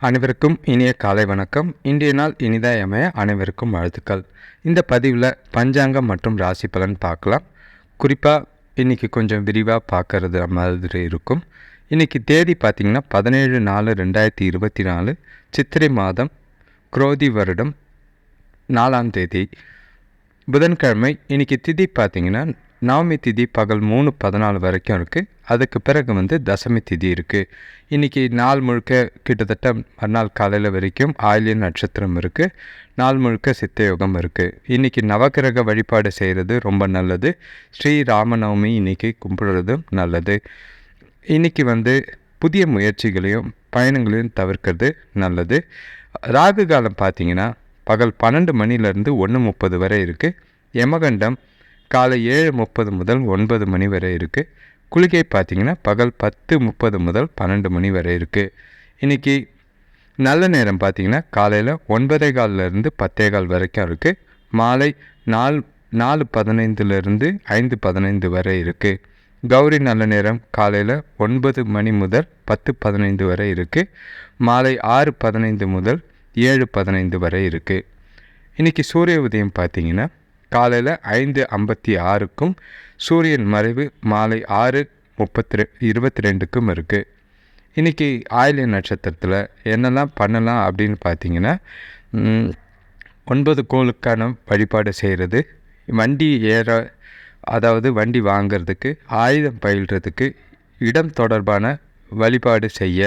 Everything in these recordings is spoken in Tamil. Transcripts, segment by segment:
அனைவருக்கும் இனிய காலை வணக்கம். இன்றைய நாள் இனிதாய் அமைய அனைவருக்கும் வாழ்த்துக்கள். இந்த பதிவில் பஞ்சாங்கம் மற்றும் ராசி பலன் பார்க்கலாம். குறிப்பாக இன்றைக்கி கொஞ்சம் விரிவாக பார்க்கறது மாதிரி இருக்கும். இன்றைக்கி தேதி பார்த்திங்கன்னா பதினேழு நாலு ரெண்டாயிரத்தி இருபத்தி நாலு சித்திரை மாதம் குரோதி வருடம் நாலாம் தேதி. புதன்கிழமை இன்றைக்கி திதி பார்த்திங்கன்னா நவமி திதி பகல் மூணு பதினாலு வரைக்கும் இருக்குது அதுக்கு பிறகு வந்து தசமி திதி இருக்குது இன்றைக்கி நாள் முழுக்க கிட்டத்தட்ட மறுநாள் காலையில் வரைக்கும் ஆயிலிய நட்சத்திரம் இருக்குது நாள் முழுக்க சித்தயோகம் இருக்குது இன்றைக்கி நவக்கிரக வழிபாடு செய்கிறது ரொம்ப நல்லது. ஸ்ரீ ராமநவமி இன்றைக்கி கும்பிடுறதும் நல்லது. இன்றைக்கி வந்து புதிய முயற்சிகளையும் பயணங்களையும் தவிர்க்கிறது நல்லது. ராகு காலம் பார்த்தீங்கன்னா பகல் பன்னெண்டு மணிலேருந்து ஒன்று முப்பது வரை இருக்குது யமகண்டம் காலை ஏழு முப்பது முதல் ஒன்பது மணி வரை இருக்குது குளிகை பார்த்திங்கன்னா பகல் பத்து முப்பது முதல் பன்னெண்டு மணி வரை இருக்குது இன்றைக்கி நல்ல நேரம் பார்த்திங்கன்னா காலையில் ஒன்பதே காலிலேருந்து பத்தே கால் வரைக்கும் இருக்குது மாலை நாலு நாலு பதினைந்துலேருந்து ஐந்து பதினைந்து வரை இருக்குது கௌரி நல்ல நேரம் காலையில் ஒன்பது மணி முதல் பத்து பதினைந்து வரை இருக்குது மாலை ஆறு பதினைந்து முதல் ஏழு பதினைந்து வரை இருக்குது இன்றைக்கி சூரிய உதயம் பார்த்திங்கன்னா காலையில் ஐந்து ஐம்பத்தி ஆறுக்கும் சூரியன் மறைவு மாலை ஆறு முப்பத்தி ரெ இருபத்தி ரெண்டுக்கும் இருக்குது இன்றைக்கி ஆயிலிய நட்சத்திரத்தில் என்னெல்லாம் பண்ணலாம் அப்படின்னு பார்த்தீங்கன்னா ஒன்பது கோளுக்கான வழிபாடு செய்கிறது வண்டி ஏற அதாவது வண்டி வாங்கிறதுக்கு ஆயுதம் பயில்றதுக்கு இடம் தொடர்பான வழிபாடு செய்ய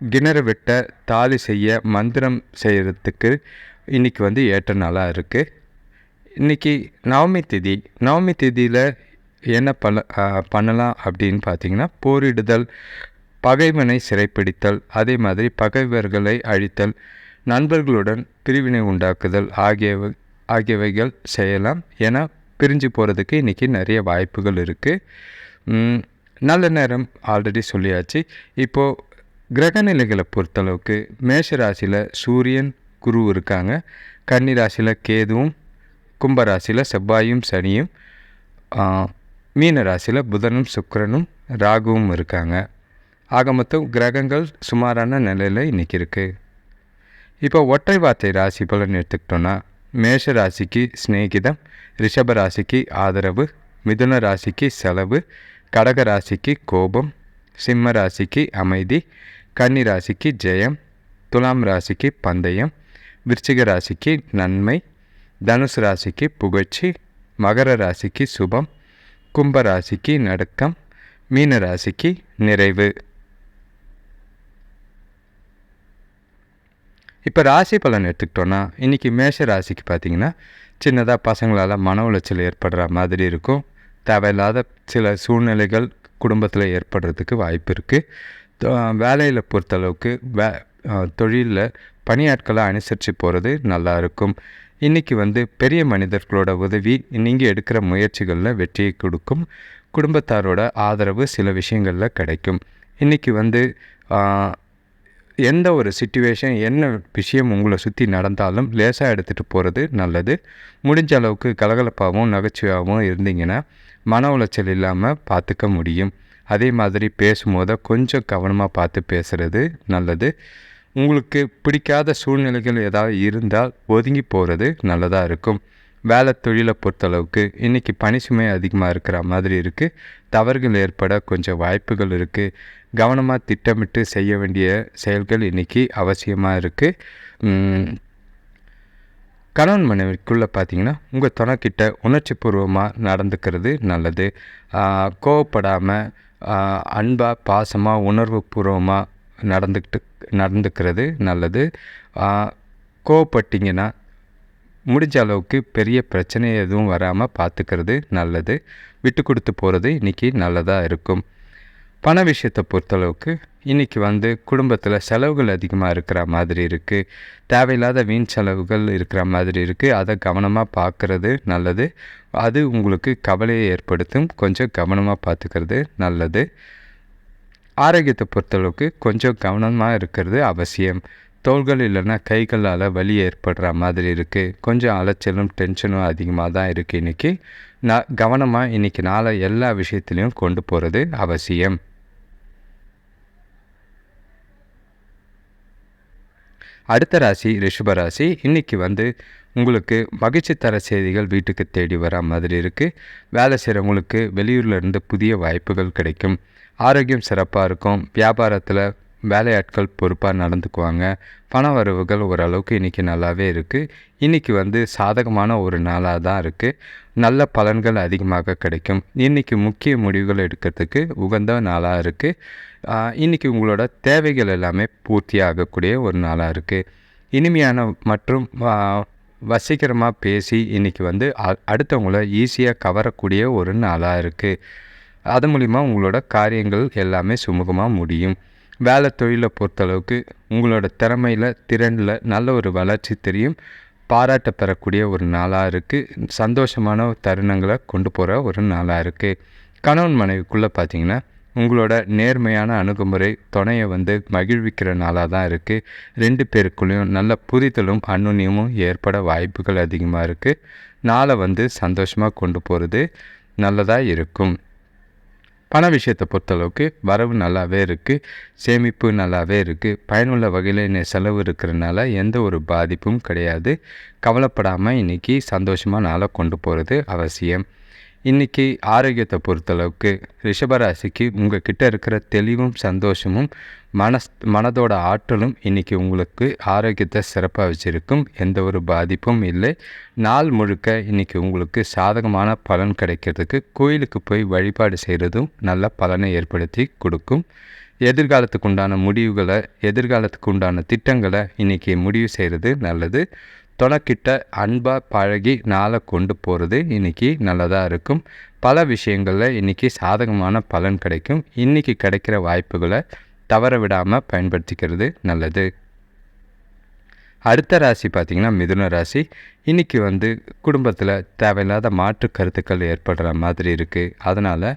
கிணறு வெட்ட தாலி செய்ய மந்திரம் செய்கிறதுக்கு இன்றைக்கி வந்து ஏற்ற நாளாக இருக்குது இன்றைக்கி நவமி திதி நவமி திதியில் என்ன பண்ண பண்ணலாம் அப்படின்னு பார்த்தீங்கன்னா போரிடுதல் பகைவனை சிறைப்பிடித்தல் அதே மாதிரி பகைவர்களை அழித்தல் நண்பர்களுடன் பிரிவினை உண்டாக்குதல் ஆகியவை ஆகியவைகள் செய்யலாம் ஏன்னா பிரிஞ்சு போகிறதுக்கு இன்றைக்கி நிறைய வாய்ப்புகள் இருக்குது நல்ல நேரம் ஆல்ரெடி சொல்லியாச்சு. இப்போது கிரகநிலைகளை பொறுத்தளவுக்கு மேஷ ராசியில் சூரியன் குரு இருக்காங்க. கன்னி ராசியில் கேதுவும் கும்பராசியில் செவ்வாயும் சனியும் மீன ராசியில் புதனும் சுக்கரனும் ராகுவும் இருக்காங்க. ஆக மொத்தம் கிரகங்கள் சுமாரான நிலையில் இன்றைக்கி இருக்குது இப்போ ஒற்றை வார்த்தை ராசி பலன் எடுத்துக்கிட்டோன்னா மேஷ ராசிக்கு ஸ்நேகிதம் ரிஷப ராசிக்கு ஆதரவு மிதுன ராசிக்கு செலவு கடக ராசிக்கு கோபம் சிம்ம ராசிக்கு அமைதி கன்னி ராசிக்கு ஜெயம் துலாம் ராசிக்கு பந்தயம் விருச்சிக ராசிக்கு நன்மை தனுசு ராசிக்கு புகழ்ச்சி மகர ராசிக்கு சுபம் கும்ப ராசிக்கு நடுக்கம் மீன ராசிக்கு நிறைவு. இப்போ ராசி பலன் எடுத்துக்கிட்டோன்னா இன்றைக்கி மேஷ ராசிக்கு பார்த்திங்கன்னா சின்னதாக பசங்களால் மன உளைச்சல் ஏற்படுற மாதிரி இருக்கும். தேவையில்லாத சில சூழ்நிலைகள் குடும்பத்தில் ஏற்படுறதுக்கு வாய்ப்பு இருக்குது வேலையில் பொறுத்தளவுக்கு வே தொழிலில் பணியாட்களை அனுசரித்து போகிறது நல்லா இருக்கும். இன்றைக்கி வந்து பெரிய மனிதர்களோட உதவி நீங்கள் எடுக்கிற முயற்சிகளில் வெற்றியை கொடுக்கும். குடும்பத்தாரோட ஆதரவு சில விஷயங்களில் கிடைக்கும். இன்றைக்கி வந்து எந்த ஒரு சுச்சுவேஷன் என்ன விஷயம் உங்களை சுற்றி நடந்தாலும் லேசாக எடுத்துகிட்டு போகிறது நல்லது. முடிஞ்ச அளவுக்கு கலகலப்பாகவும் நகைச்சுவையாகவும் இருந்தீங்கன்னா மன உளைச்சல் இல்லாமல் பார்த்துக்க முடியும். அதே மாதிரி பேசும்போது கொஞ்சம் கவனமாக பார்த்து பேசுகிறது நல்லது. உங்களுக்கு பிடிக்காத சூழ்நிலைகள் ஏதாவது இருந்தால் ஒதுங்கி போகிறது நல்லதாக இருக்கும். வேலை தொழிலை பொறுத்தளவுக்கு இன்றைக்கி பனி சுமை அதிகமாக இருக்கிற மாதிரி இருக்குது தவறுகள் ஏற்பட கொஞ்சம் வாய்ப்புகள் இருக்குது கவனமாக திட்டமிட்டு செய்ய வேண்டிய செயல்கள் இன்றைக்கி அவசியமாக இருக்குது கணவன் மனைவிக்குள்ளே பார்த்தீங்கன்னா உங்கள் துணைக்கிட்ட உணர்ச்சி பூர்வமாக நடந்துக்கிறது நல்லது. கோவப்படாமல் அன்பாக பாசமாக உணர்வு பூர்வமாக நடந்துக்கிட்டு நடந்துக்கிறது நல்லது. கோவப்பட்டிங்கன்னா முடிஞ்ச அளவுக்கு பெரிய பிரச்சனை எதுவும் வராமல் பார்த்துக்கிறது நல்லது. விட்டு கொடுத்து போகிறது இன்றைக்கி நல்லதாக இருக்கும். பண விஷயத்தை பொறுத்தளவுக்கு இன்றைக்கி வந்து குடும்பத்தில் செலவுகள் அதிகமாக இருக்கிற மாதிரி இருக்குது தேவையில்லாத வீண் செலவுகள் இருக்கிற மாதிரி இருக்குது அதை கவனமாக பார்க்குறது நல்லது. அது உங்களுக்கு கவலையை ஏற்படுத்தும். கொஞ்சம் கவனமாக பார்த்துக்கிறது நல்லது. ஆரோக்கியத்தை பொறுத்தளவுக்கு கொஞ்சம் கவனமாக இருக்கிறது அவசியம். தோள்கள் இல்லைன்னா கைகளால் வலி ஏற்படுற மாதிரி இருக்குது கொஞ்சம் அலைச்சலும் டென்ஷனும் அதிகமாக தான் இருக்குது இன்றைக்கி நான் கவனமாக இன்றைக்கி நாளை எல்லா விஷயத்துலேயும் கொண்டு போகிறது அவசியம். அடுத்த ராசி ரிஷப ராசி இன்றைக்கி வந்து உங்களுக்கு மகிழ்ச்சி தர செய்திகள் வீட்டுக்கு தேடி வர மாதிரி இருக்குது வேலை செய்கிறவங்களுக்கு வெளியூரில் இருந்து புதிய வாய்ப்புகள் கிடைக்கும். ஆரோக்கியம் சிறப்பாக இருக்கும். வியாபாரத்தில் வேலையாட்கள் பொறுப்பாக நடந்துக்குவாங்க. பண வரவுகள் ஓரளவுக்கு இன்றைக்கி நல்லாவே இருக்குது இன்றைக்கி வந்து சாதகமான ஒரு நாளாக தான் இருக்குது நல்ல பலன்கள் அதிகமாக கிடைக்கும். இன்றைக்கி முக்கிய முடிவுகள் எடுக்கிறதுக்கு உகந்த நாளாக இருக்குது இன்றைக்கி உங்களோட தேவைகள் எல்லாமே பூர்த்தி ஆகக்கூடிய ஒரு நாளாக இருக்குது இனிமையான மற்றும் வசீகரமாக பேசி இன்றைக்கி வந்து அடுத்தவங்கள ஈஸியாக கவரக்கூடிய ஒரு நாளாக இருக்குது அது மூலிமா உங்களோட காரியங்கள் எல்லாமே சுமூகமாக முடியும். வேலை தொழிலை பொறுத்தளவுக்கு உங்களோட திறமையில் திறனில் நல்ல ஒரு வளர்ச்சி தெரியும். பாராட்ட பெறக்கூடிய ஒரு நாளாக இருக்குது சந்தோஷமான தருணங்களை கொண்டு போகிற ஒரு நாளாக இருக்குது கணவன் மனைவிக்குள்ளே பார்த்தீங்கன்னா உங்களோட நேர்மையான அணுகுமுறை துணையை வந்து மகிழ்விக்கிற நாளாக தான் இருக்குது ரெண்டு பேருக்குள்ளேயும் நல்ல புரிதலும் அன்னுன்யமும் ஏற்பட வாய்ப்புகள் அதிகமாக இருக்குது நாளை வந்து சந்தோஷமாக கொண்டு போகிறது நல்லதாக இருக்கும். பண விஷயத்தை பொறுத்தளவுக்கு வரவு நல்லாவே இருக்குது சேமிப்பு நல்லாவே இருக்குது பயனுள்ள வகையில் செலவு இருக்கிறனால எந்த ஒரு பாதிப்பும் கிடையாது. கவலைப்படாமல் இன்றைக்கி சந்தோஷமாக நாளை கொண்டு போகிறது அவசியம். இன்றைக்கி ஆரோக்கியத்தை பொறுத்தளவுக்கு ரிஷபராசிக்கு உங்கள் கிட்டே இருக்கிற தெளிவும் சந்தோஷமும் மனஸ் மனதோட ஆற்றலும் இன்றைக்கி உங்களுக்கு ஆரோக்கியத்தை சிறப்பாக வச்சுருக்கும். எந்த ஒரு பாதிப்பும் இல்லை. நாள் முழுக்க இன்றைக்கி உங்களுக்கு சாதகமான பலன் கிடைக்கிறதுக்கு கோயிலுக்கு போய் வழிபாடு செய்கிறதும் நல்ல பலனை ஏற்படுத்தி கொடுக்கும். எதிர்காலத்துக்கு உண்டான முடிவுகளை எதிர்காலத்துக்கு உண்டான திட்டங்களை இன்றைக்கி முடிவு செய்கிறது நல்லது. துணைக்கிட்ட அன்பாக பழகி நாளை கொண்டு போகிறது இன்றைக்கி நல்லதாக இருக்கும். பல விஷயங்களில் இன்றைக்கி சாதகமான பலன் கிடைக்கும். இன்றைக்கி கிடைக்கிற வாய்ப்புகளை தவற விடாமல் பயன்படுத்திக்கிறது நல்லது. அடுத்த ராசி பார்த்திங்கன்னா மிதுன ராசி. இன்றைக்கி வந்து குடும்பத்தில் தேவையில்லாத மாற்று கருத்துக்கள் ஏற்படுற மாதிரி இருக்குது அதனால்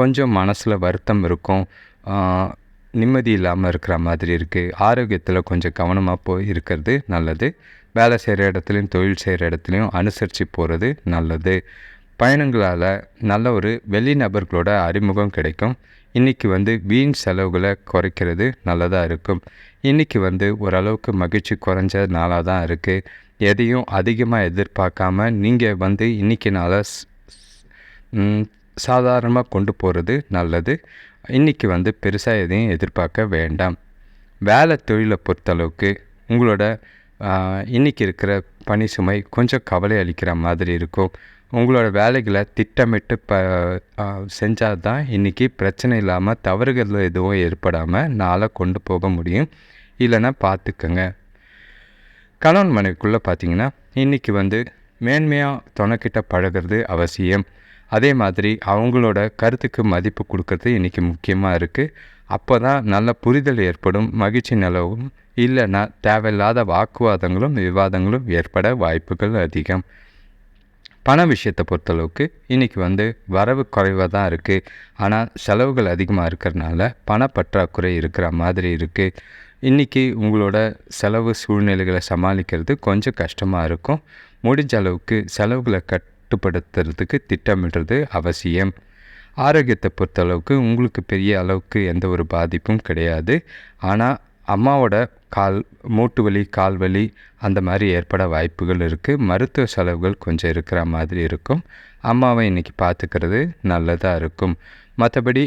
கொஞ்சம் மனசில் வருத்தம் இருக்கும். நிம்மதி இல்லாமல் இருக்கிற மாதிரி இருக்குது ஆரோக்கியத்தில் கொஞ்சம் கவனமாக போய் இருக்கிறது நல்லது. வேலை செய்கிற இடத்துலையும் தொழில் செய்கிற இடத்துலையும் அனுசரித்து போகிறது நல்லது. பயணங்களால் நல்ல ஒரு வெளிநபர்களோட அறிமுகம் கிடைக்கும். இன்றைக்கி வந்து வீண் செலவுகளை குறைக்கிறது நல்லதாக இருக்கும். இன்றைக்கி வந்து ஓரளவுக்கு மகிழ்ச்சி குறைஞ்ச நாளாக தான் இருக்குது எதையும் அதிகமாக எதிர்பார்க்காம நீங்கள் வந்து இன்றைக்கி நாளை சாதாரணமாக கொண்டு போகிறது நல்லது. இன்றைக்கி வந்து பெருசாக எதையும் எதிர்பார்க்க வேண்டாம். வேலை தொழிலை பொறுத்தளவுக்கு உங்களோட இன்றைக்கி இருக்கிற பணி சுமை கொஞ்சம் கவலை அளிக்கிற மாதிரி இருக்கும். உங்களோட வேலைகளை திட்டமிட்டு ப செஞ்சால் தான் இன்றைக்கி பிரச்சனை இல்லாமல் தவறுகள் எதுவும் ஏற்படாமல் நாளை கொண்டு போக முடியும். இல்லைன்னா பார்த்துக்கோங்க கணவன் மனைவிக்குள்ளே பார்த்தீங்கன்னா இன்றைக்கி வந்து மேன்மையாக துணைக்கிட்ட பழகிறது அவசியம். அதே மாதிரி அவங்களோட கருத்துக்கு மதிப்பு கொடுக்கறது இன்றைக்கி முக்கியமாக இருக்குது அப்போ தான் நல்ல புரிதல் ஏற்படும் மகிழ்ச்சி நிலவும். இல்லைன்னா தேவையில்லாத வாக்குவாதங்களும் விவாதங்களும் ஏற்பட வாய்ப்புகள் அதிகம். பண விஷயத்தை பொறுத்தளவுக்கு இன்றைக்கி வந்து வரவு குறைவாக தான் இருக்குது ஆனால் செலவுகள் அதிகமாக இருக்கிறனால பணப்பற்றாக்குறை இருக்கிற மாதிரி இருக்குது இன்றைக்கி உங்களோட செலவு சூழ்நிலைகளை சமாளிக்கிறது கொஞ்சம் கஷ்டமாக இருக்கும். முடிஞ்ச அளவுக்கு செலவுகளை கட்டுப்படுத்துறதுக்கு திட்டமிடுறது அவசியம். ஆரோக்கியத்தை பொறுத்தளவுக்கு உங்களுக்கு பெரிய அளவுக்கு எந்த ஒரு பாதிப்பும் கிடையாது. ஆனால் அம்மாவோட கால் மூட்டு வலி கால் வலி அந்த மாதிரி ஏற்பட வாய்ப்புகள் இருக்குது மருத்துவ செலவுகள் கொஞ்சம் இருக்கிற மாதிரி இருக்கும். அம்மாவை இன்றைக்கி பார்த்துக்கிறது நல்லதாக இருக்கும். மற்றபடி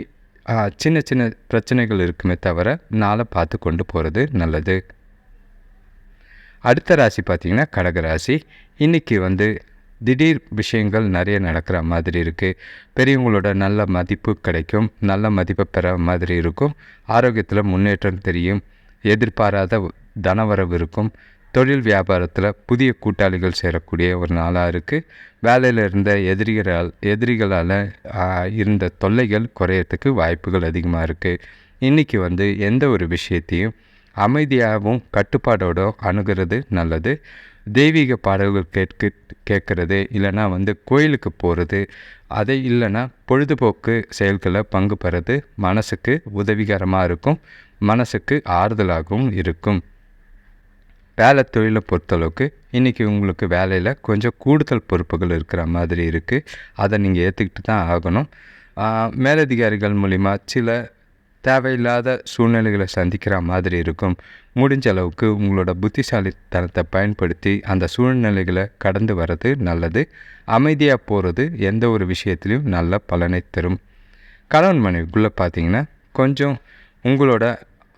சின்ன சின்ன பிரச்சனைகள் இருக்குமே தவிர நாளை பார்த்து கொண்டு போகிறது நல்லது. அடுத்த ராசி பார்த்திங்கன்னா கடகராசி இன்றைக்கி வந்து திடீர் விஷயங்கள் நிறைய நடக்கிற மாதிரி இருக்குது பெரியவங்களோட நல்ல மதிப்பு கிடைக்கும். நல்ல மதிப்பை பெற மாதிரி இருக்கும். ஆரோக்கியத்தில் முன்னேற்றம் தெரியும். எதிர்பாராத தனவரவு இருக்கும் தொழில் வியாபாரத்தில் புதிய கூட்டாளிகள் சேரக்கூடிய ஒரு நாளாக இருக்குது வேலையில் இருந்த எதிரிகளால் எதிரிகளால் இருந்த தொல்லைகள் குறையறதுக்கு வாய்ப்புகள் அதிகமாக இருக்குது இன்றைக்கி வந்து எந்த ஒரு விஷயத்தையும் அமைதியாகவும் கட்டுப்பாடோடு அணுகிறது நல்லது. தெய்வீக பாடல்கள் கேட்க கேட்குறது இல்லைனா வந்து கோயிலுக்கு போகிறது அதை இல்லைன்னா பொழுதுபோக்கு செயல்களை பங்கு பெறது மனசுக்கு உதவிகரமாக இருக்கும். மனசுக்கு ஆறுதலாகவும் இருக்கும். வேலை தொழிலை பொறுத்தளவுக்கு இன்றைக்கி உங்களுக்கு வேலையில் கொஞ்சம் கூடுதல் பொறுப்புகள் இருக்கிற மாதிரி இருக்குது அதை நீங்கள் ஏற்றுக்கிட்டு தான் ஆகணும். மேலதிகாரிகள் மூலிமா சில தேவையில்லாத சூழ்நிலைகளை சந்திக்கிற மாதிரி இருக்கும். முடிஞ்ச அளவுக்கு உங்களோட புத்திசாலித்தனத்தை பயன்படுத்தி அந்த சூழ்நிலைகளை கடந்து வர்றது நல்லது. அமைதியாக போகிறது எந்த ஒரு விஷயத்துலையும் நல்ல பலனை தரும். கணவன் மனைவிக்குள்ளே பார்த்தீங்கன்னா கொஞ்சம் உங்களோட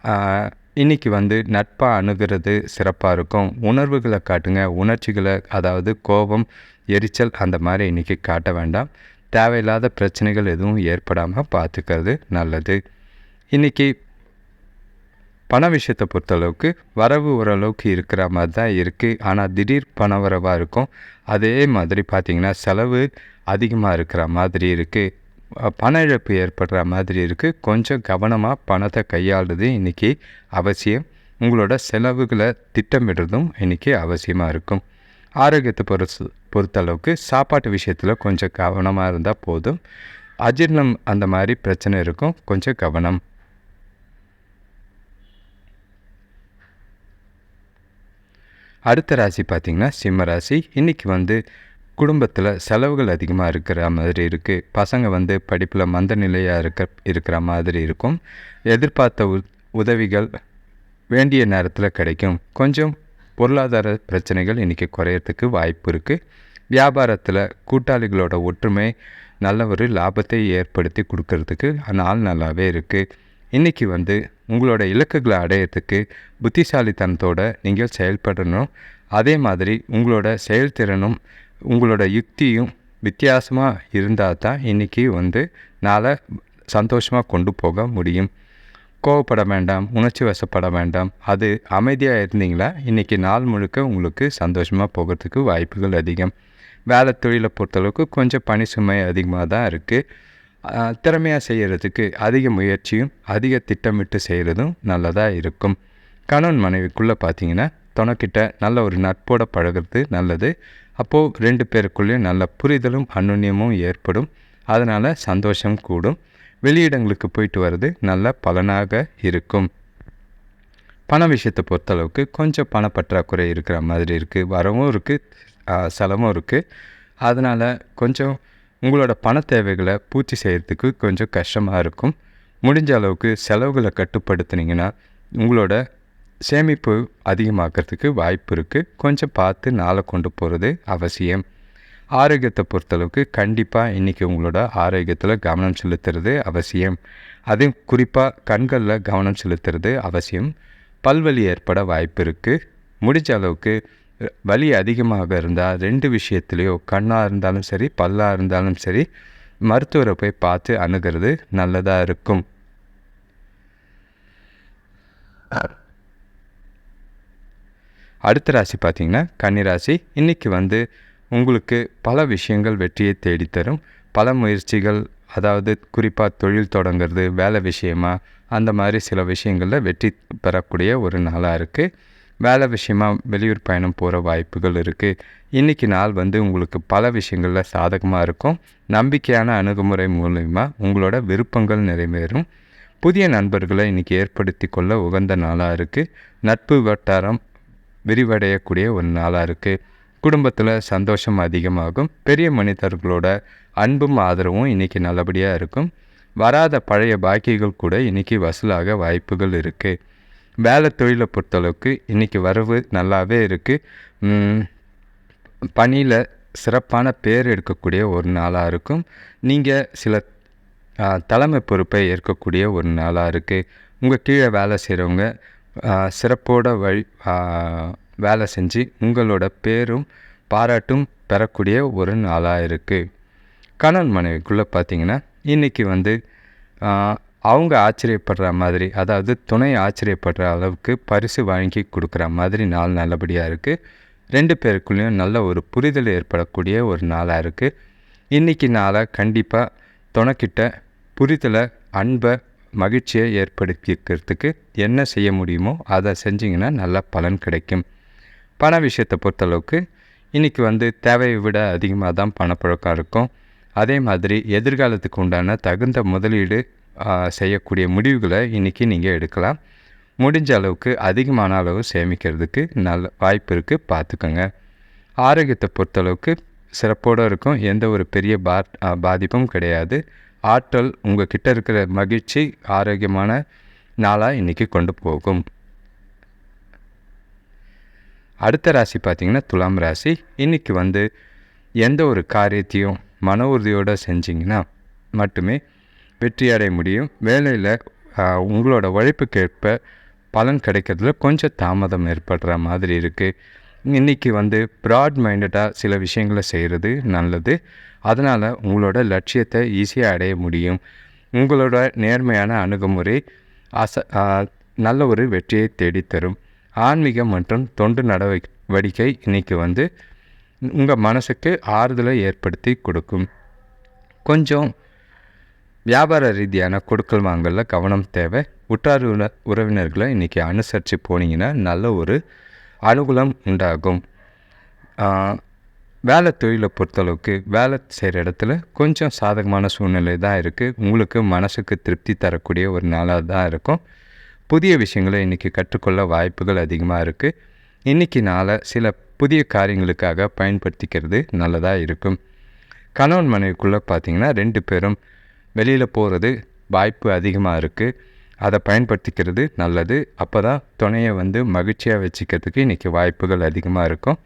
இன்றைக்கி இன்னைக்கு வந்து நட்பாக அணுகிறது சிறப்பாக இருக்கும். உணர்வுகளை காட்டுங்க. உணர்ச்சிகளை அதாவது கோபம் எரிச்சல் அந்த மாதிரி இன்றைக்கி காட்ட வேண்டாம். தேவையில்லாத பிரச்சனைகள் எதுவும் ஏற்படாமல் பார்த்துக்கிறது நல்லது. இன்றைக்கி பண விஷயத்தை பொறுத்தளவுக்கு வரவு ஓரளவுக்கு இருக்கிற மாதிரி தான் இருக்குது ஆனால் திடீர் பண வரவாக இருக்கும். அதே மாதிரி பார்த்திங்கன்னா செலவு அதிகமாக இருக்கிற மாதிரி இருக்குது பண இழப்பு ஏற்படுற மாதிரி இருக்குது கொஞ்சம் கவனமாக பணத்தை கையாளுறது இன்றைக்கி அவசியம். உங்களோட செலவுகளை திட்டமிடுறதும் இன்றைக்கி அவசியமாக இருக்கும். ஆரோக்கியத்தை பொறுத்து பொறுத்தளவுக்கு சாப்பாட்டு விஷயத்தில் கொஞ்சம் கவனமாக இருந்தால் போதும். அஜீர்ணம் அந்த மாதிரி பிரச்சனை இருக்கும். கொஞ்சம் கவனம். அடுத்த ராசி பார்த்திங்கன்னா சிம்ம ராசி. இன்றைக்கி வந்து குடும்பத்தில் செலவுகள் அதிகமாக இருக்கிற மாதிரி இருக்குது பசங்க வந்து படிப்பில் மந்த நிலையாக இருக்க இருக்கிற மாதிரி இருக்கும். எதிர்பார்த்த உ உதவிகள் வேண்டிய நேரத்தில் கிடைக்கும். கொஞ்சம் பொருளாதார பிரச்சனைகள் இன்றைக்கி குறையிறதுக்கு வாய்ப்பு இருக்குது வியாபாரத்தில் கூட்டாளிகளோட ஒற்றுமை நல்ல ஒரு லாபத்தை ஏற்படுத்தி கொடுக்கறதுக்கு நாள் நல்லாவே இருக்குது இன்றைக்கி வந்து உங்களோட இலக்குகளை அடையிறதுக்கு புத்திசாலித்தனத்தோட நீங்கள் செயல்படணும். அதே மாதிரி உங்களோட செயல்திறனும் உங்களோட யுக்தியும் வித்தியாசமாக இருந்தால் தான் இன்றைக்கி வந்து நாளை சந்தோஷமாக கொண்டு போக முடியும். கோவப்பட வேண்டாம் உணர்ச்சி வசப்பட வேண்டாம். அது அமைதியாக இருந்தீங்களா? இன்றைக்கி நாள் முழுக்க உங்களுக்கு சந்தோஷமாக போகிறதுக்கு வாய்ப்புகள் அதிகம். வேலை தொழிலை பொறுத்தளவுக்கு கொஞ்சம் பணி சுமை அதிகமாக தான் இருக்குது திறமையாக செய்கிறதுக்கு அதிக முயற்சியும் அதிக திட்டமிட்டு செய்கிறதும் நல்லதாக இருக்கும். கணவன் மனைவிக்குள்ளே பார்த்தீங்கன்னா துணக்கிட்ட நல்ல ஒரு நட்போட பழகிறது நல்லது. அப்போது ரெண்டு பேருக்குள்ளேயும் நல்ல புரிதலும் அன்னுன்யமும் ஏற்படும். அதனால் சந்தோஷம் கூடும். வெளியிடங்களுக்கு போயிட்டு வர்றது நல்ல பலனாக இருக்கும். பண விஷயத்தை பொறுத்தளவுக்கு கொஞ்சம் பணப்பற்றாக்குறை இருக்கிற மாதிரி இருக்குது வரவும் இருக்குது செலவும் இருக்குது அதனால் கொஞ்சம் உங்களோட பண தேவைகளை பூர்த்தி செய்கிறதுக்கு கொஞ்சம் கஷ்டமாக இருக்கும். முடிஞ்ச அளவுக்கு செலவுகளை கட்டுப்படுத்துனீங்கன்னா உங்களோட சேமிப்பு அதிகமாக்கிறதுக்கு வாய்ப்பு இருக்குது கொஞ்சம் பார்த்து நாளை கொண்டு போகிறது அவசியம். ஆரோக்கியத்தை பொறுத்தளவுக்கு கண்டிப்பாக இன்றைக்கி உங்களோட ஆரோக்கியத்தில் கவனம் செலுத்துறது அவசியம். அதுவும் குறிப்பாக கண்களில் கவனம் செலுத்துறது அவசியம். பல்வலி ஏற்பட வாய்ப்பு இருக்குது முடிஞ்ச அளவுக்கு வலி அதிகமாக இருந்தால் ரெண்டு விஷயத்துலேயோ கண்ணாக இருந்தாலும் சரி பல்லாக இருந்தாலும் சரி மருத்துவரை போய் பார்த்து அணுகிறது நல்லதாக இருக்கும். அடுத்த ராசி பார்த்தீங்கன்னா கன்னிராசி. இன்றைக்கி வந்து உங்களுக்கு பல விஷயங்கள் வெற்றியை தேடித்தரும். பல முயற்சிகள் அதாவது குறிப்பாக தொழில் தொடங்குறது வேலை விஷயமா அந்த மாதிரி சில விஷயங்களில் வெற்றி பெறக்கூடிய ஒரு நாளாக இருக்குது வேலை விஷயமாக வெளியூர் பயணம் போகிற வாய்ப்புகள் இருக்குது இன்றைக்கி நாள் வந்து உங்களுக்கு பல விஷயங்களில் சாதகமாக இருக்கும். நம்பிக்கையான அணுகுமுறை மூலிமா உங்களோட விருப்பங்கள் நிறைவேறும். புதிய நண்பர்களை இன்றைக்கி ஏற்படுத்தி கொள்ள உகந்த நாளாக இருக்குது நட்பு வட்டாரம் விரிவடையக்கூடிய ஒரு நாளாக இருக்குது குடும்பத்தில் சந்தோஷம் அதிகமாகும். பெரிய மனிதர்களோட அன்பும் ஆதரவும் இன்றைக்கி நல்லபடியாக இருக்கும். வராத பழைய பாக்கிகள் கூட இன்றைக்கி வசூலாக வாய்ப்புகள் இருக்குது வேலை தொழிலை பொறுத்தளவுக்கு இன்றைக்கி வரவு நல்லாவே இருக்குது பணியில் சிறப்பான பேர் எடுக்கக்கூடிய ஒரு நாளாக இருக்கும். நீங்கள் சில தலைமை பொறுப்பை ஏற்கக்கூடிய ஒரு நாளாக இருக்குது உங்கள் கீழே வேலை செய்கிறவங்க சிறப்போட வழி வேலை செஞ்சு உங்களோட பேரும் பாராட்டும் பெறக்கூடிய ஒரு நாளாக இருக்குது கணவன் மனைவிக்குள்ளே பார்த்தீங்கன்னா இன்றைக்கி வந்து அவங்க ஆச்சரியப்படுற மாதிரி அதாவது துணை ஆச்சரியப்படுற அளவுக்கு பரிசு வாங்கி கொடுக்குற மாதிரி நாள் நல்லபடியாக இருக்குது ரெண்டு பேருக்குள்ளேயும் நல்ல ஒரு புரிதல் ஏற்படக்கூடிய ஒரு நாளாக இருக்குது இன்றைக்கி நாளை கண்டிப்பாக துணைக்கிட்ட புரிதலை அன்பை மகிழ்ச்சியை ஏற்படுத்திக்கிறதுக்கு என்ன செய்ய முடியுமோ அதை செஞ்சிங்கன்னா நல்ல பலன் கிடைக்கும். பண விஷயத்தை பொறுத்தளவுக்கு இன்றைக்கி வந்து தேவையை விட அதிகமாக தான் பணப்பழக்கம் இருக்கும். அதே மாதிரி எதிர்காலத்துக்கு உண்டான தகுந்த முதலீடு செய்யக்கூடிய முடிவுகளை இன்றைக்கி நீங்கள் எடுக்கலாம். முடிஞ்ச அளவுக்கு அதிகமான அளவு சேமிக்கிறதுக்கு நல்ல வாய்ப்பு இருக்குது பார்த்துக்கோங்க. ஆரோக்கியத்தை பொறுத்தளவுக்கு சிறப்போடு இருக்கும் எந்த ஒரு பெரிய பா பாதிப்பும் கிடையாது. ஆற்றல் உங்கள் கிட்ட இருக்கிற மகிழ்ச்சி ஆரோக்கியமான நாளாக இன்றைக்கி கொண்டு போகும். அடுத்த ராசி பார்த்திங்கன்னா துலாம் ராசி. இன்றைக்கி வந்து எந்த ஒரு காரியத்தையும் மன உறுதியோடு செஞ்சிங்கன்னா மட்டுமே வெற்றி அடைய முடியும். வேலையில் உங்களோட உழைப்புக்கேற்ப பலன் கிடைக்கிறதுல கொஞ்சம் தாமதம் ஏற்படுற மாதிரி இருக்குது இன்றைக்கி வந்து ப்ராட் மைண்டடாக சில விஷயங்களை செய்கிறது நல்லது. அதனால் உங்களோட லட்சியத்தை ஈஸியாக அடைய முடியும். உங்களோட நேர்மையான அணுகுமுறை அச நல்ல ஒரு வெற்றியை தேடித்தரும். ஆன்மீகம் மற்றும் தொண்டு நடவடிக்கை இன்றைக்கி வந்து உங்கள் மனசுக்கு ஆறுதலை ஏற்படுத்தி கொடுக்கும். கொஞ்சம் வியாபார ரீதியான கொடுக்கல் வாங்கலில் கவனம் தேவை. உற்றார் உறவினர்களை இன்றைக்கி அனுசரித்து போனீங்கன்னா நல்ல ஒரு அனுகூலம் உண்டாகும். வேலை தொழிலை பொறுத்தளவுக்கு வேலை செய்கிற இடத்துல கொஞ்சம் சாதகமான சூழ்நிலை தான் இருக்குது உங்களுக்கு மனசுக்கு திருப்தி தரக்கூடிய ஒரு நாளாக தான் இருக்கும். புதிய விஷயங்களை இன்றைக்கி கற்றுக்கொள்ள வாய்ப்புகள் அதிகமாக இருக்குது இன்றைக்கி நாளை சில புதிய காரியங்களுக்காக பயன்படுத்திக்கிறது நல்லதாக இருக்கும். கணவன் மனைவிக்குள்ளே பார்த்திங்கன்னா ரெண்டு பேரும் வெளியில் போகிறது வாய்ப்பு அதிகமாக இருக்குது அதை பயன்படுத்திக்கிறது நல்லது. அப்போ தான் துணையை வந்து மகிழ்ச்சியாக வச்சுக்கிறதுக்கு இன்றைக்கி வாய்ப்புகள் அதிகமாக இருக்கும்.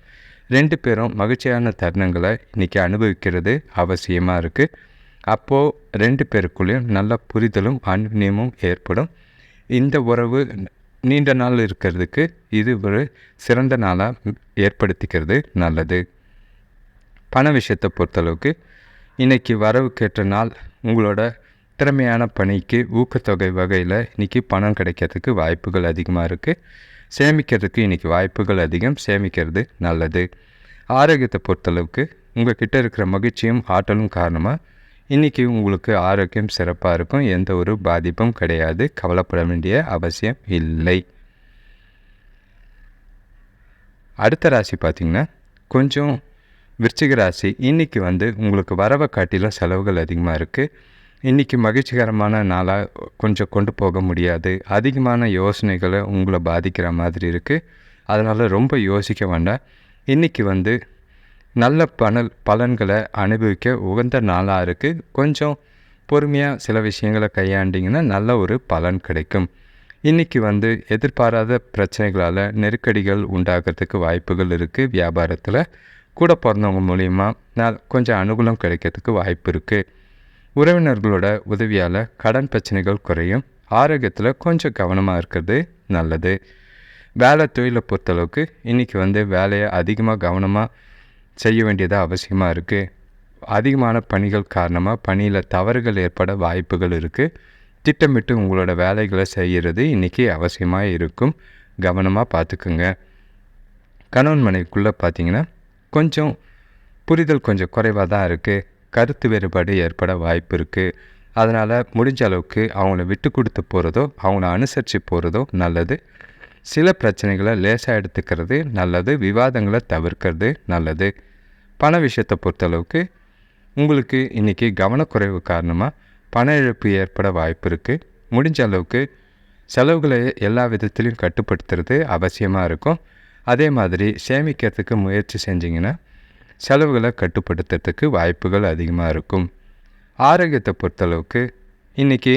ரெண்டு பேரும் மகிழ்ச்சியான தருணங்களை இன்றைக்கி அனுபவிக்கிறது அவசியமாக இருக்குது அப்போது ரெண்டு பேருக்குள்ளேயும் நல்ல புரிதலும் அந்நியமும் ஏற்படும். இந்த உறவு நீண்ட நாள் இருக்கிறதுக்கு இது ஒரு சிறந்த நாளாக ஏற்படுத்திக்கிறது நல்லது. பண விஷயத்தை பொறுத்தளவுக்கு இன்றைக்கி வரவுக்கேற்ற நாள் உங்களோட திறமையான பணிக்கு ஊக்கத்தொகை வகையில் இன்றைக்கி பணம் கிடைக்கிறதுக்கு வாய்ப்புகள் அதிகமாக இருக்குது சேமிக்கிறதுக்கு இன்றைக்கி வாய்ப்புகள் அதிகம் சேமிக்கிறது நல்லது. ஆரோக்கியத்தை பொறுத்தளவுக்கு உங்கள் கிட்டே இருக்கிற மகிழ்ச்சியும் ஆற்றலும் காரணமாக இன்றைக்கி உங்களுக்கு ஆரோக்கியம் சிறப்பாக இருக்கும் எந்த ஒரு பாதிப்பும் கிடையாது கவலைப்பட வேண்டிய அவசியம் இல்லை. அடுத்த ராசி பார்த்திங்கன்னா கொஞ்சம் விருச்சிக ராசி. இன்றைக்கி வந்து உங்களுக்கு வரவை காட்டிலும் செலவுகள் அதிகமாக இருக்குது இன்றைக்கி மகிழ்ச்சிகரமான நாளாக கொஞ்சம் கொண்டு போக முடியாது. அதிகமான யோசனைகளை உங்களை பாதிக்கிற மாதிரி இருக்குது அதனால் ரொம்ப யோசிக்க வேண்டாம். இன்றைக்கி வந்து நல்ல பணல் பலன்களை அனுபவிக்க உகந்த நாளாக இருக்குது கொஞ்சம் பொறுமையாக சில விஷயங்களை கையாண்டிங்கன்னா நல்ல ஒரு பலன் கிடைக்கும். இன்றைக்கி வந்து எதிர்பாராத பிரச்சனைகளால் நெருக்கடிகள் உண்டாகிறதுக்கு வாய்ப்புகள் இருக்குது வியாபாரத்தில். கூட பிறந்தவங்க மூலிமா நான் கொஞ்சம் அனுகூலம் கிடைக்கிறதுக்கு வாய்ப்பு இருக்குது உறவினர்களோட உதவியால் கடன் பிரச்சனைகள் குறையும். ஆரோக்கியத்தில் கொஞ்சம் கவனமாக இருக்கிறது நல்லது. வேலை தொழிலை பொறுத்தளவுக்கு இன்றைக்கி வந்து வேலையை அதிகமாக கவனமாக செய்ய வேண்டியதாக அவசியமாக இருக்குது அதிகமான பணிகள் காரணமாக பணியில் தவறுகள் ஏற்பட வாய்ப்புகள் இருக்குது திட்டமிட்டு உங்களோட வேலைகளை செய்கிறது இன்றைக்கி அவசியமாக இருக்கும். கவனமாக பார்த்துக்குங்க கணவன் மனைவிக்குள்ளே பார்த்தீங்கன்னா கொஞ்சம் புரிதல் கொஞ்சம் குறைவாக தான் இருக்குது கருத்து வேறுபாடு ஏற்பட வாய்ப்பு இருக்குது அதனால் முடிஞ்ச அளவுக்கு அவங்கள விட்டு கொடுத்து போகிறதோ அவங்கள அனுசரித்து போகிறதோ நல்லது. சில பிரச்சனைகளை லேசாக எடுத்துக்கிறது நல்லது. விவாதங்களை தவிர்க்கிறது நல்லது. பண விஷயத்தை பொறுத்தளவுக்கு உங்களுக்கு இன்றைக்கி கவனக்குறைவு காரணமாக பண இழப்பு ஏற்பட வாய்ப்பு இருக்குது முடிஞ்ச அளவுக்கு செலவுகளை எல்லா விதத்துலேயும் கட்டுப்படுத்துறது அவசியமாக இருக்கும். அதே மாதிரி சேமிக்கிறதுக்கு முயற்சி செஞ்சிங்கன்னா செலவுகளை கட்டுப்படுத்துறதுக்கு வாய்ப்புகள் அதிகமாக இருக்கும். ஆரோக்கியத்தை பொறுத்தளவுக்கு இன்றைக்கி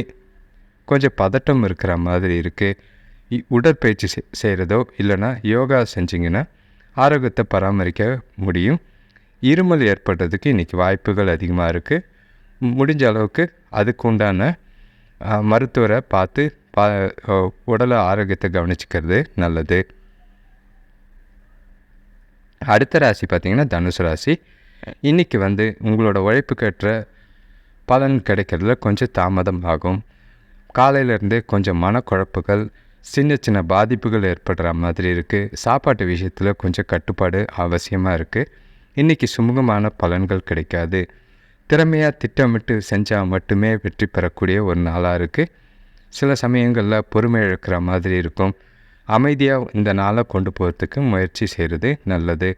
கொஞ்சம் பதட்டம் இருக்கிற மாதிரி இருக்குது உடற்பயிற்சி செய்கிறதோ இல்லைன்னா யோகா செஞ்சிங்கன்னா ஆரோக்கியத்தை பராமரிக்க முடியும். இருமல் ஏற்படுறதுக்கு இன்றைக்கி வாய்ப்புகள் அதிகமாக இருக்குது முடிஞ்ச அளவுக்கு அதுக்கு உண்டான மருத்துவரை பார்த்து பா உடலை ஆரோக்கியத்தை கவனிச்சிக்கிறது நல்லது. அடுத்த ராசி பார்த்திங்கன்னா தனுசு ராசி. இன்றைக்கி வந்து உங்களோட உழைப்புக்கேற்ற பலன் கிடைக்கிறதுல கொஞ்சம் தாமதம் ஆகும். காலையிலேருந்தே கொஞ்சம் மனக்குழப்புகள் சின்ன சின்ன பாதிப்புகள் ஏற்படுற மாதிரி இருக்குது சாப்பாட்டு விஷயத்தில் கொஞ்சம் கட்டுப்பாடு அவசியமாக இருக்குது இன்றைக்கி சுமூகமான பலன்கள் கிடைக்காது. திறமையாக திட்டமிட்டு செஞ்சால் மட்டுமே வெற்றி பெறக்கூடிய ஒரு நாளாக இருக்குது சில சமயங்களில் பொறுமை இழக்கிற மாதிரி இருக்கும். அமைதியாக இந்த நாளை கொண்டு போகிறதுக்கு முயற்சி செய்கிறது நல்லது.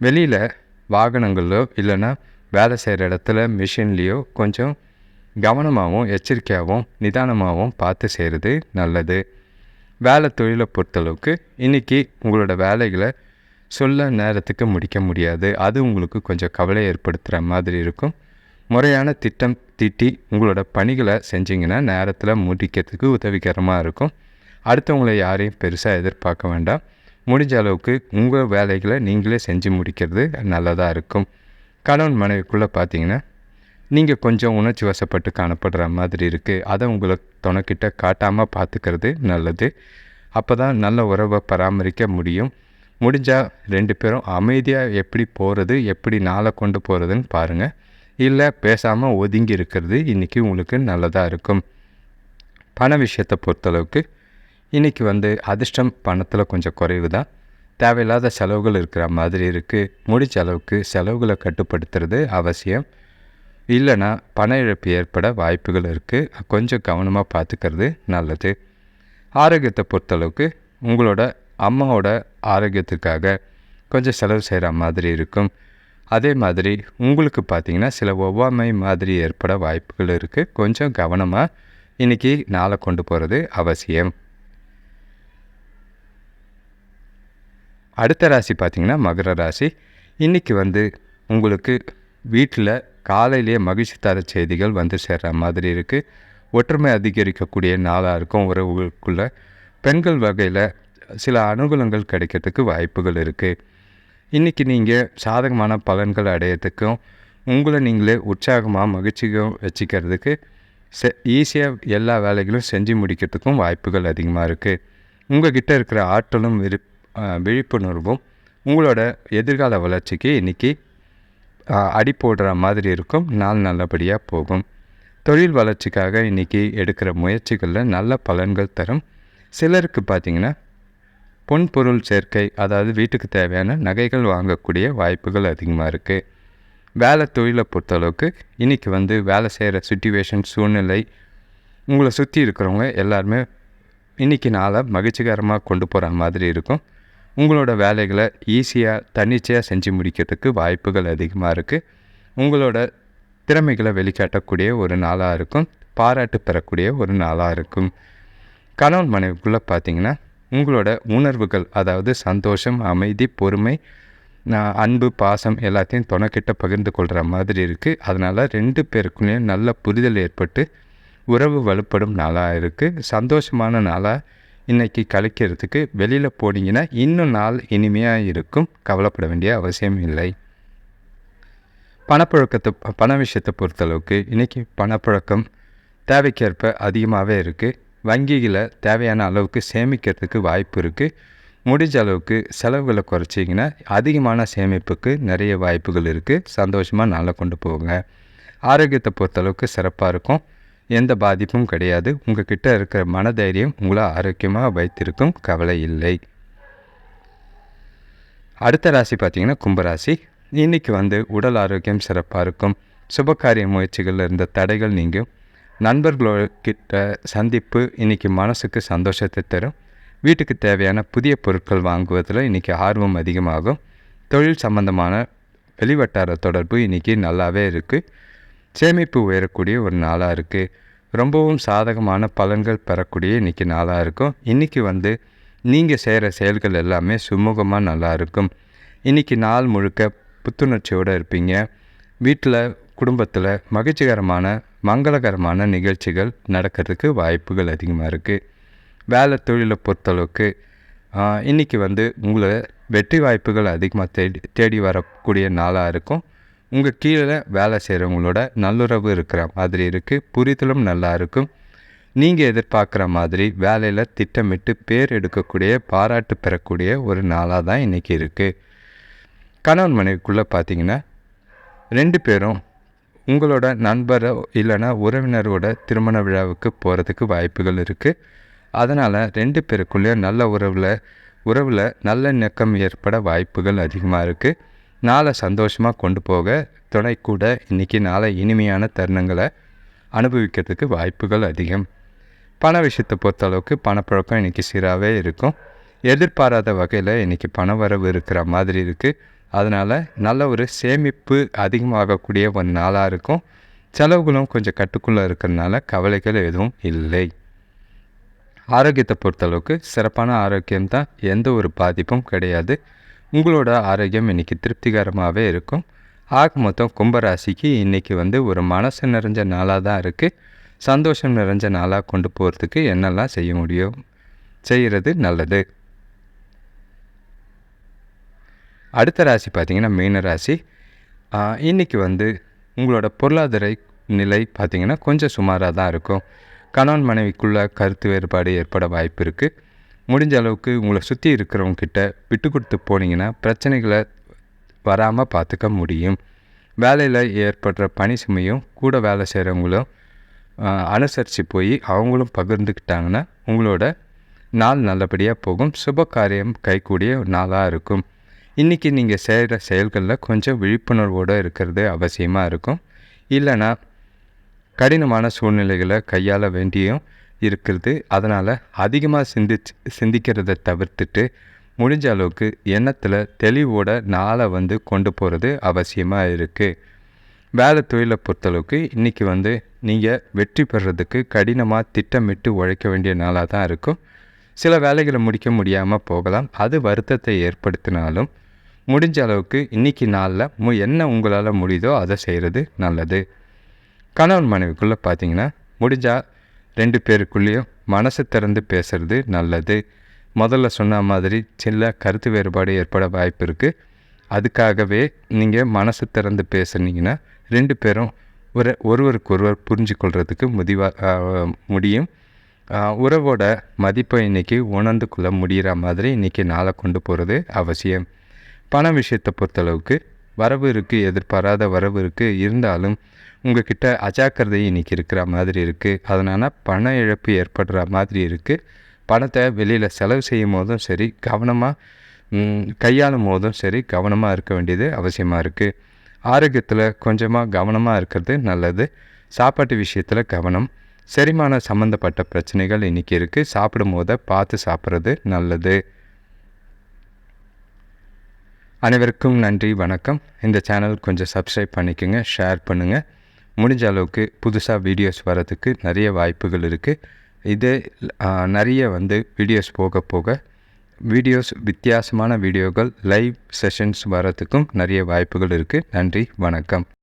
வெளியில் வாகனங்களோ இல்லைன்னா வேலை செய்கிற இடத்துல மிஷின்லேயோ கொஞ்சம் கவனமாகவும் எச்சரிக்கையாகவும் நிதானமாகவும் பார்த்து செய்கிறது நல்லது. வேலை தொழிலை பொறுத்தளவுக்கு இன்றைக்கி உங்களோட வேலைகளை சொல்ல நேரத்துக்கு முடிக்க முடியாது. அது உங்களுக்கு கொஞ்சம் கவலை ஏற்படுத்துகிற மாதிரி இருக்கும். முறையான திட்டம் தீட்டி உங்களோட பணிகளை செஞ்சிங்கன்னா நேரத்தில் முடிக்கிறதுக்கு உதவிகரமாக இருக்கும். அடுத்தவங்களை யாரையும் பெருசாக எதிர்பார்க்க வேண்டாம். முடிஞ்ச அளவுக்கு உங்கள் வேலைகளை நீங்களே செஞ்சு முடிக்கிறது நல்லதாக இருக்கும். கணவன் மனைவிக்குள்ளே பார்த்தீங்கன்னா நீங்கள் கொஞ்சம் உணர்ச்சி வசப்பட்டு காணப்படுற மாதிரி இருக்குது அதை உங்களை துணக்கிட்ட காட்டாமல் பார்த்துக்கிறது நல்லது. அப்போ தான் நல்ல உறவை பராமரிக்க முடியும். முடிஞ்சால் ரெண்டு பேரும் அமைதியாக எப்படி போகிறது எப்படி நாளை கொண்டு போகிறதுன்னு பாருங்கள் இல்லை பேசாமல் ஒதுங்கி இருக்கிறது இன்றைக்கி உங்களுக்கு நல்லதாக இருக்கும். பண விஷயத்தை பொறுத்தளவுக்கு இன்றைக்கி வந்து அதிர்ஷ்டம் பணத்தில் கொஞ்சம் குறைவு தான் தேவையில்லாத செலவுகள் இருக்கிற மாதிரி இருக்குது முடிஞ்ச அளவுக்கு செலவுகளை கட்டுப்படுத்துறது அவசியம். இல்லைன்னா பண இழப்பு ஏற்பட வாய்ப்புகள் இருக்குது கொஞ்சம் கவனமாக பார்த்துக்கிறது நல்லது. ஆரோக்கியத்தை பொறுத்தளவுக்கு உங்களோட அம்மாவோட ஆரோக்கியத்துக்காக கொஞ்சம் செலவு செய்கிற மாதிரி இருக்கும். அதே மாதிரி உங்களுக்கு பார்த்தீங்கன்னா சில ஒவ்வாமை மாதிரி ஏற்பட வாய்ப்புகள் இருக்குது கொஞ்சம் கவனமாக இன்றைக்கி நாளை கொண்டு போகிறது அவசியம். அடுத்த ராசி பார்த்திங்கன்னா மகர ராசி. இன்றைக்கி வந்து உங்களுக்கு வீட்டில் காலையிலேயே மகிழ்ச்சி தர செய்திகள் வந்து சேர்கிற மாதிரி இருக்குது ஒற்றுமை அதிகரிக்கக்கூடிய நாளாக இருக்கும் உறவுகளுக்குள்ள. பெண்கள் வகையில் சில அனுகூலங்கள் கிடைக்கிறதுக்கு வாய்ப்புகள் இருக்குது இன்றைக்கி நீங்கள் சாதகமான பலன்கள் அடையிறதுக்கும் உங்களை நீங்களே உற்சாகமாக மகிழ்ச்சியும் வச்சுக்கிறதுக்கு செ ஈஸியாக எல்லா வேலைகளும் செஞ்சு முடிக்கிறதுக்கும் வாய்ப்புகள் அதிகமாக இருக்குது உங்கள் கிட்டே இருக்கிற ஆற்றலும் விரு விழிப்புணர்வும் உங்களோட எதிர்கால வளர்ச்சிக்கு இன்றைக்கி அடி போடுற மாதிரி இருக்கும். நாள் நல்லபடியாக போகும். தொழில் வளர்ச்சிக்காக இன்றைக்கி எடுக்கிற முயற்சிகளில் நல்ல பலன்கள் தரும். சிலருக்கு பார்த்திங்கன்னா பொன் பொருள் சேர்க்கை அதாவது வீட்டுக்கு தேவையான நகைகள் வாங்கக்கூடிய வாய்ப்புகள் அதிகமாக இருக்குது வேலை தொழிலை பொறுத்தளவுக்கு இன்றைக்கி வந்து வேலை செய்கிற சுச்சுவேஷன் சூழ்நிலை உங்களை சுற்றி இருக்கிறவங்க எல்லாருமே இன்றைக்கி நாளை மகிழ்ச்சிகரமாக கொண்டு போகிற மாதிரி இருக்கும். உங்களோட வேலைகளை ஈஸியாக தன்னிச்சையாக செஞ்சு முடிக்கிறதுக்கு வாய்ப்புகள் அதிகமாக இருக்குது உங்களோட திறமைகளை வெளிக்காட்டக்கூடிய ஒரு நாளாக இருக்கும். பாராட்டு பெறக்கூடிய ஒரு நாளாக இருக்கும். கணவன் மனைவிக்குள்ளே பார்த்தீங்கன்னா உங்களோட உணர்வுகள் அதாவது சந்தோஷம் அமைதி பொறுமை அன்பு பாசம் எல்லாத்தையும் துணைக்கிட்ட பகிர்ந்து கொள்கிற மாதிரி இருக்குது அதனால் ரெண்டு பேருக்குள்ளேயும் நல்ல புரிதல் ஏற்பட்டு உறவு வலுப்படும் நாளாக இருக்குது சந்தோஷமான நாளாக இன்றைக்கி கழிக்கிறதுக்கு வெளியில் போனீங்கன்னா இன்னும் நாள் இனிமையாக இருக்கும். கவலைப்பட வேண்டிய அவசியம் இல்லை. பணப்புழக்கத்தை பண விஷயத்தை பொறுத்தளவுக்கு இன்றைக்கி பணப்புழக்கம் தேவைக்கேற்ப அதிகமாகவே இருக்குது வங்கியில் தேவையான அளவுக்கு சேமிக்கிறதுக்கு வாய்ப்பு இருக்குது முடிஞ்ச அளவுக்கு செலவுகளை குறைச்சிங்கன்னா அதிகமான சேமிப்புக்கு நிறைய வாய்ப்புகள் இருக்குது சந்தோஷமாக நல்லா கொண்டு போங்க. ஆரோக்கியத்தை பொறுத்தளவுக்கு சிறப்பாக இருக்கும். எந்த பாதிப்பும் கிடையாது. உங்கள் கிட்டே இருக்கிற மனதைரியம் உங்களை ஆரோக்கியமாக வைத்திருக்கும் கவலை இல்லை. அடுத்த ராசி பார்த்திங்கன்னா கும்பராசி. இன்றைக்கி வந்து உடல் ஆரோக்கியம் சிறப்பாக இருக்கும். சுபகாரிய முயற்சிகளில் இருந்த தடைகள் நீங்கும். நண்பர்களோட சந்திப்பு இன்றைக்கி மனசுக்கு சந்தோஷத்தை தரும். வீட்டுக்கு தேவையான புதிய பொருட்கள் வாங்குவதில் இன்றைக்கி ஆர்வம் அதிகமாகும். தொழில் சம்பந்தமான வெளிவட்டார தொடர்பு இன்றைக்கி நல்லாவே இருக்குது சேமிப்பு உயரக்கூடிய ஒரு நாளாக இருக்குது ரொம்பவும் சாதகமான பலன்கள் பெறக்கூடிய இன்றைக்கி நாளாக இருக்கும். இன்றைக்கி வந்து நீங்கள் செய்கிற செயல்கள் எல்லாமே சுமூகமாக நல்லா இருக்கும். இன்றைக்கி நாள் முழுக்க புத்துணர்ச்சியோடு இருப்பீங்க. வீட்டில் குடும்பத்தில் மகிழ்ச்சிகரமான மங்களகரமான நிகழ்ச்சிகள் நடக்கிறதுக்கு வாய்ப்புகள் அதிகமாக இருக்குது வேலை தொழிலை பொறுத்தளவுக்கு இன்றைக்கி வந்து உங்களை வெற்றி வாய்ப்புகள் அதிகமாக தேடி தேடி வரக்கூடிய நாளாக இருக்கும். உங்கள் கீழே வேலை செய்கிறவங்களோட நல்லுறவு இருக்கிற மாதிரி இருக்குது புரிதலும் நல்லா இருக்கும். நீங்கள் எதிர்பார்க்குற மாதிரி வேலையில் திட்டமிட்டு பேர் எடுக்கக்கூடிய பாராட்டு பெறக்கூடிய ஒரு நாளாக தான் இன்றைக்கி இருக்குது கணவன் மனைவிக்குள்ளே பார்த்தீங்கன்னா ரெண்டு பேரும் உங்களோட நண்பரோ இல்லைனா உறவினரோட திருமண விழாவுக்கு போகிறதுக்கு வாய்ப்புகள் இருக்குது அதனால் ரெண்டு பேருக்குள்ளேயும் நல்ல உறவில் உறவில் நல்ல நெக்கம் ஏற்பட வாய்ப்புகள் அதிகமாக இருக்குது நாளை சந்தோஷமாக கொண்டு போக துணை கூட இன்றைக்கி நாளை இனிமையான தருணங்களை அனுபவிக்கிறதுக்கு வாய்ப்புகள் அதிகம். பண விஷயத்தை பொறுத்தளவுக்கு பணப்பழக்கம் இன்றைக்கி சீராகவே இருக்கும். எதிர்பாராத வகையில் இன்றைக்கி பண வரவு இருக்கிற மாதிரி இருக்குது அதனால் நல்ல ஒரு சேமிப்பு அதிகமாகக்கூடிய ஒரு நாளாக இருக்கும். செலவுகளும் கொஞ்சம் கட்டுக்குள்ளே இருக்கிறதுனால கவலைகள் எதுவும் இல்லை. ஆரோக்கியத்தை பொறுத்தளவுக்கு சிறப்பான ஆரோக்கியம் தான் எந்த ஒரு பாதிப்பும் கிடையாது. உங்களோட ஆரோக்கியம் இன்றைக்கி திருப்திகரமாகவே இருக்கும். ஆக மொத்தம் கும்பராசிக்கு இன்றைக்கி வந்து ஒரு மனசு நிறைஞ்ச நாளாக தான் இருக்குது சந்தோஷம் நிறைஞ்ச நாளாக கொண்டு போகிறதுக்கு என்னெல்லாம் செய்ய முடியும்? செய்கிறது நல்லது. அடுத்த ராசி பார்த்திங்கன்னா மீன ராசி. இன்றைக்கி வந்து உங்களோட பொருளாதார நிலை பார்த்திங்கன்னா கொஞ்சம் சுமாராக தான் இருக்கும். கணவன் மனைவிக்குள்ளே கருத்து வேறுபாடு ஏற்பட வாய்ப்பு இருக்குது முடிஞ்ச அளவுக்கு உங்களை சுற்றி இருக்கிறவங்கக்கிட்ட விட்டு கொடுத்து போனீங்கன்னா பிரச்சனைகளை வராமல் பார்த்துக்க முடியும். வேலையில் ஏற்படுற பணி சுமையும் கூட வேலை செய்கிறவங்களும் அனுசரித்து போய் அவங்களும் பகிர்ந்துக்கிட்டாங்கன்னா உங்களோட நாள் நல்லபடியாக போகும். சுப காரியம் கைக்கூடிய நாளாக இருக்கும். இன்றைக்கி நீங்கள் செய்கிற செயல்களில் கொஞ்சம் விழிப்புணர்வோடு இருக்கிறது அவசியமாக இருக்கும். இல்லைன்னா கடினமான சூழ்நிலைகளை கையாள வேண்டியும் இருக்கிறது. அதனால் அதிகமாக சிந்திச்சு சிந்திக்கிறத தவிர்த்துட்டு முடிஞ்ச அளவுக்கு எண்ணத்தில் தெளிவோட நாளை வந்து கொண்டு போகிறது அவசியமாக இருக்குது வேலை தொழிலை பொறுத்தளவுக்கு இன்றைக்கி வந்து நீங்கள் வெற்றி பெறுறதுக்கு கடினமாக திட்டமிட்டு உழைக்க வேண்டிய நாளாக தான் இருக்கும். சில வேலைகளை முடிக்க முடியாமல் போகலாம். அது வருத்தத்தை ஏற்படுத்தினாலும் முடிஞ்ச அளவுக்கு இன்றைக்கி நாளில் மு என்ன உங்களால் முடியுதோ அதை செய்கிறது நல்லது. கணவன் மனைவிக்குள்ளே பார்த்தீங்கன்னா முடிஞ்சால் ரெண்டு பேருக்குள்ளேயும் மனசு திறந்து பேசுகிறது நல்லது. முதல்ல சொன்ன மாதிரி சின்ன கருத்து வேறுபாடு ஏற்பட வாய்ப்பு இருக்குது அதுக்காகவே நீங்கள் மனசு திறந்து பேசுனீங்கன்னா ரெண்டு பேரும் ஒரு ஒருவருக்கு ஒருவர் புரிஞ்சு கொள்கிறதுக்கு முடிவாக முடியும் உறவோட மதிப்பை இன்றைக்கி உணர்ந்து கொள்ள முடிகிற மாதிரி இன்றைக்கி நாளை கொண்டு போகிறது அவசியம். பண விஷயத்தை பொறுத்தளவுக்கு வரவு இருக்குது எதிர்பாராத வரவு இருக்குது இருந்தாலும் உங்ககிட்ட அஜாக்கிரதை இன்றைக்கி இருக்கிற மாதிரி இருக்குது அதனால் பண இழப்பு ஏற்படுற மாதிரி இருக்குது பணத்தை வெளியில் செலவு செய்யும் போதும் சரி கவனமாக கையாளும் போதும் சரி கவனமாக இருக்க வேண்டியது அவசியமாக இருக்குது ஆரோக்கியத்தில் கொஞ்சமாக கவனமாக இருக்கிறது நல்லது. சாப்பாட்டு விஷயத்தில் கவனம். செரிமான சம்மந்தப்பட்ட பிரச்சனைகள் இன்றைக்கி இருக்குது சாப்பிடும் போதை பார்த்து சாப்பிட்றது நல்லது. அனைவருக்கும் நன்றி வணக்கம். இந்த சேனல் கொஞ்சம் சப்ஸ்கிரைப் பண்ணிக்கோங்க ஷேர் பண்ணுங்கள் முடிஞ்ச அளவுக்கு புதுசாக வீடியோஸ் வரதுக்கு நிறைய வாய்ப்புகள் இருக்குது இது நிறைய வந்து வீடியோஸ் போக போக வீடியோஸ் வித்தியாசமான வீடியோக்கள் லைவ் செஷன்ஸ் வரத்துக்கும் நிறைய வாய்ப்புகள் இருக்குது நன்றி வணக்கம்.